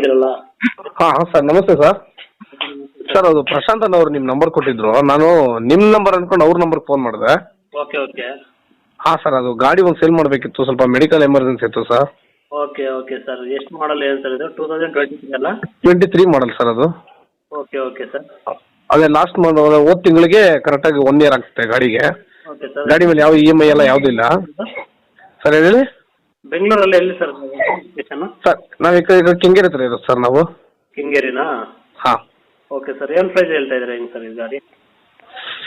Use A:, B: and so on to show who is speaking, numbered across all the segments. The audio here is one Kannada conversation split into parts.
A: ಇದ್ರಲ್ಲ
B: ಹಾಂ ಸರ್ ನಮಸ್ತೆ ಸರ್. ಸರ್ ಅದು ಪ್ರಶಾಂತ್ ಅವರು ನಿಮ್ಮ ನಂಬರ್ ಕೊಟ್ಟಿದ್ರು. ನಾನು ನಿಮ್ಮ ನಂಬರ್ ಅನ್ಕೊಂಡು ಅವ್ರ ನಂಬರ್ ಫೋನ್ ಮಾಡಿದೆ.
A: Okay okay.
B: ಹಾಂ ಸರ್ ಅದು ಗಾಡಿ ಒಂದು ಸೇಲ್ ಮಾಡಬೇಕಿತ್ತು. ಸ್ವಲ್ಪ ಮೆಡಿಕಲ್ ಎಮರ್ಜೆನ್ಸಿ ಇತ್ತು ಸರ್.
A: Okay okay sir. ಎಷ್ಟು ಮಾಡಲ್ ಏನು ಸರ್ ಇದು? ಟೂ ತೌಸಂಡ್ ಟ್ವೆಂಟಿ ತ್ರೀ ಅಲ್ಲ?
B: ಟ್ವೆಂಟಿ ತ್ರೀ ಮಾಡಲ್ ಸರ್ ಅದು.
A: Okay okay sir.
B: ಅದೇ ಲಾಸ್ಟ್ ಮಾಡೋ ಹೋದ ತಿಂಗಳಿಗೆ ಕರೆಕ್ಟಾಗಿ ಒನ್ ಇಯರ್ ಆಗ್ತದೆ ಗಾಡಿಗೆ.
A: Okay sir.
B: ಗಾಡಿ ಮೇಲೆ ಯಾವ ಇ ಎಂ ಐ ಎಲ್ಲ ಯಾವುದೂ ಇಲ್ಲ. ಸರ್ ಹೇಳಿ.
A: ಬೆಂಗಳೂರಲ್ಲಿ ಎಲ್ಲಿ ಸರ್ ಸ್ಟೇಷನ್
B: ಸರ್ ನಾವು ಈಗ ಈಗ ಕೆಂಗೇರಿ ಹತ್ರ ಇರೋದು ಸರ್ ನಾವು.
A: ಕಿಂಗೇರಿನಾ?
B: ಹಾಂ.
A: ಓಕೆ ಸರ್ ಏನು ಪ್ರೈಸ್ ಹೇಳ್ತಾ ಇದ್ರೆ ಹೆಂಗೆ ಸರ್ ಈ ಗಾಡಿ?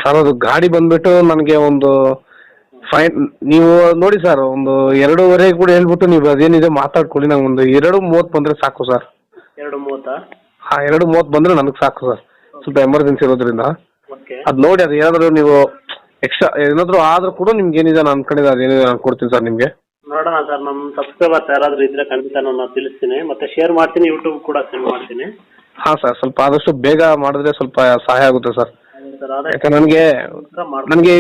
B: ಸರ್ ಅದು ಗಾಡಿ ಬಂದ್ಬಿಟ್ಟು ನನಗೆ ಒಂದು ಫೈನ್ ನೀವು ನೋಡಿ ಸರ್ ಒಂದು ಎರಡೂವರೆ ಕೂಡ ಹೇಳ್ಬಿಟ್ಟು ನೀವು ಅದೇನಿದೆ ಮಾತಾಡ್ಕೊಳ್ಳಿ ನಂಗೆ ಒಂದು ಎರಡು ಮೂವತ್ತು ಬಂದರೆ ಸಾಕು ಸರ್.
A: ಎರಡು ಮೂವತ್ತಾ?
B: ಹಾಂ ಎರಡು ಮೂವತ್ತು ಬಂದರೆ ನನಗೆ ಸಾಕು ಸರ್. ಸ್ವಲ್ಪ ಎಮರ್ಜೆನ್ಸಿ ಇರೋದ್ರಿಂದ.
A: ಓಕೆ.
B: ಅದು ನೋಡಿ ಅದು ಏನಾದರೂ ನೀವು ಎಕ್ಸ್ಟ್ರಾ ಏನಾದರೂ ಆದರೂ ಕೂಡ ನಿಮ್ಗೆ ಏನಿದೆ ನಾನು ಅನ್ಕೊಂಡಿದ್ದೆ ಅದೇನಿದೆ ನಾನು ಕೊಡ್ತೀನಿ ಸರ್ ನಿಮಗೆ.
A: ನೋಡೋಣ ಸರ್ ನಮ್ಮ ಸಬ್ಸ್ಕ್ರೈಬರ್ಸ್ ಯಾರಾದರೂ ಇದ್ರೆ ಖಂಡಿತ ನಾನು ತಿಳಿಸ್ತೀನಿ. ಮತ್ತೆ ಶೇರ್ ಮಾಡ್ತೀನಿ ಯೂಟ್ಯೂಬ್ ಕೂಡ ಸೆಂಡ್ ಮಾಡ್ತೀನಿ.
B: ಹಾ ಸರ್ ಸ್ವಲ್ಪ ಆದಷ್ಟು ಬೇಗ ಮಾಡಿದ್ರೆ ಸ್ವಲ್ಪ ಸಹಾಯ ಆಗುತ್ತೆ ಸರ್. ಯಾಕಂದ್ರೆ ನನಗೆ ನನಗೆ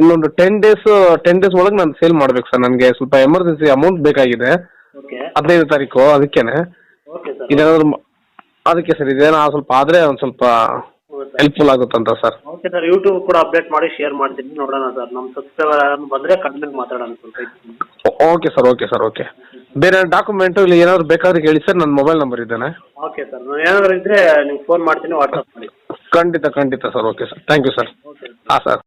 B: ಇನ್ನೊಂದು ಟೆನ್ ಡೇಸ್ ಟೆನ್ ಡೇಸ್ ಒಳಗೆ ನಾನು ಸೇಲ್ ಮಾಡ್ಬೇಕು ಸರ್. ನನಗೆ ಸ್ವಲ್ಪ ಎಮರ್ಜೆನ್ಸಿ ಅಮೌಂಟ್ ಬೇಕಾಗಿದೆ.
A: ಓಕೆ.
B: ಹದಿನೈದು ತಾರೀಕು ಅದಕ್ಕೇನೆ.
A: ಓಕೆ ಸರ್
B: ಇದೇನಾದ್ರು ಅದಕ್ಕೆ ಸರ್ ಇದೇನೋ ಸ್ವಲ್ಪ ಆದರೆ ಒಂದು ಸ್ವಲ್ಪ ಹೆಲ್ಪ್ಫುಲ್ ಆಗುತ್ತಂತ ಸರ್
A: ಓಕೆ ಸರ್ ಯೂಟ್ಯೂಬ್ ಕೂಡ ಅಪ್ಡೇಟ್ ಮಾಡಿ ಶೇರ್ ಮಾಡ್ತೀನಿ. ನೋಡೋಣ ಸರ್ ನಮ್ಮ ಸಬ್ಸ್ಕ್ರೈಬರ್ ಬಂದರೆ ಕಡಿಮೆ ಮಾತಾಡೋಣ ಸ್ವಲ್ಪ
B: okay sir okay sir okay ಬೇರೆ ಡಾಕ್ಯುಮೆಂಟು ಇಲ್ಲಿ ಏನಾದ್ರು ಬೇಕಾದ್ರೆ ಹೇಳಿ ಸರ್ ನನ್ನ ಮೊಬೈಲ್ ನಂಬರ್ ಇದ್ದಾನೆ.
A: ಓಕೆ ಸರ್ ಏನಾದ್ರು ಇದ್ದರೆ ನಿಮ್ಗೆ ಫೋನ್ ಮಾಡ್ತೀನಿ ವಾಟ್ಸಪ್ ಮಾಡಿ.
B: ಖಂಡಿತ ಖಂಡಿತ sir okay sir thank you sir ಹಾಂ ಸರ್